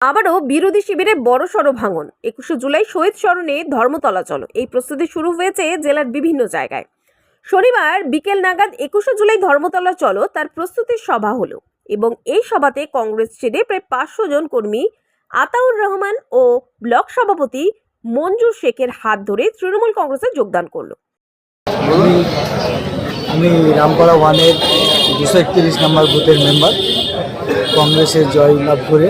আবারও বিরোধী শিবিরে বড়সড় ভাঙন। একুশে জুলাই শহীদ স্মরণে ধর্মতলা চলো। এই প্রস্তুতি শুরু হয়েছে জেলার বিভিন্ন জায়গায়। শনিবার বিকেল নাগাদ একুশে জুলাই ধর্মতলা চলো তার প্রস্তুতির সভা হলো এবং এই সভাতে কংগ্রেস ছেড়ে প্রায় পাঁচশো জন কর্মী আতাউর রহমান ও ব্লক সভাপতি মঞ্জুর শেখের হাত ধরে তৃণমূল কংগ্রেসে যোগদান করল। আমি রামপাড়া ওয়ানের দুশো একত্রিশ নম্বর বুথের মেম্বার। কংগ্রেসে জয় লাভ করে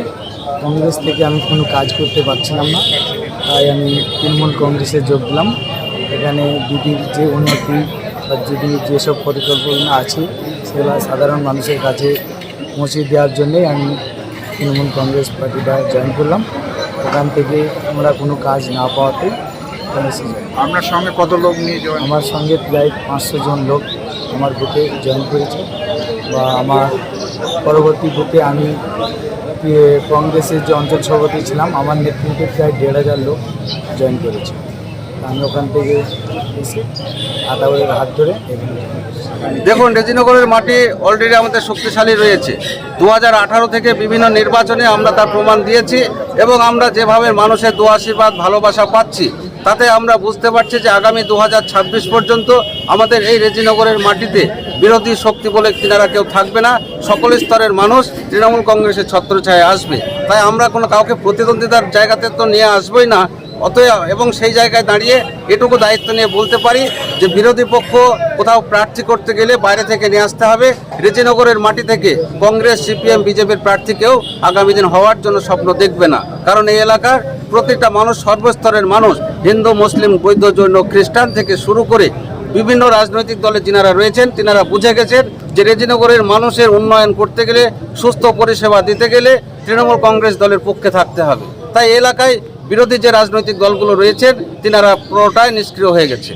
কংগ্রেস থেকে আমি কোনো কাজ করতে পারছিলাম না। তাই আমি তৃণমূল কংগ্রেসে যোগ দিলাম। এখানে দিদির যে উন্নতি বা দিদির যেসব পরিকল্পনা আছে সেগুলো সাধারণ মানুষের কাছে পৌঁছে দেওয়ার জন্যই আমি তৃণমূল কংগ্রেস পার্টিটা জয়েন করলাম। ওখান থেকে আমরা কোনো কাজ না পাওয়াতে আপনার সঙ্গে কত লোক নিয়ে আমার সঙ্গে প্রায় পাঁচশো জন লোক আমার বুথে জয়েন করেছে। বা আমার পরবর্তী বুথে আমি কংগ্রেসের যে অঞ্চল সভাপতি ছিলাম, আমার নেতৃত্বে প্রায় দেড় হাজার লোক জয়েন করেছে আমি ওখান থেকে এসে আদাউরের হাত ধরে। দেখুন, রেজিনগরের মাটি অলরেডি আমাদের শক্তিশালী রয়েছে দু হাজার আঠারো থেকে বিভিন্ন নির্বাচনে আমরা তার প্রমাণ দিয়েছি এবং আমরা যেভাবে মানুষের দু আশীর্বাদ ভালোবাসা পাচ্ছি তাতে আমরা বুঝতে পারছি যে আগামী দু হাজার ছাব্বিশ পর্যন্ত আমাদের এই রেজিনগরের মাটিতে বিরোধী শক্তি বলে তিনারা কেউ থাকবে না। সকল স্তরের মানুষ তৃণমূল কংগ্রেসের ছত্রছায়া আসবে। তাই আমরা কোনো কাউকে প্রতিদ্বন্দ্বিতার জায়গাতে তো নিয়ে আসবোই না। অতএব এবং সেই জায়গায় দাঁড়িয়ে এটুকু দায়িত্ব নিয়ে বলতে পারি যে বিরোধী পক্ষ কোথাও প্রার্থী করতে গেলে বাইরে থেকে নিয়ে আসতে হবে। রেজিনগরের মাটি থেকে কংগ্রেস, সিপিএম, বিজেপির প্রার্থীকেও আগামী দিন হওয়ার জন্য স্বপ্ন দেখবে না। কারণ এই এলাকার প্রতিটা মানুষ সর্বস্তরের মানুষ, হিন্দু, মুসলিম, বৌদ্ধ, জৈন, খ্রিস্টান থেকে শুরু করে বিভিন্ন রাজনৈতিক দলে যিনারা রয়েছেন, তিনারা বুঝে গেছেন যে রেজিনগরের মানুষের উন্নয়ন করতে গেলে, সুস্থ পরিষেবা দিতে গেলে তৃণমূল কংগ্রেস দলের পক্ষে থাকতে হবে। তাই এলাকায় বিরোধী যে রাজনৈতিক দলগুলো রয়েছেন, তিনারা পুরোটাই নিষ্ক্রিয় হয়ে গেছে।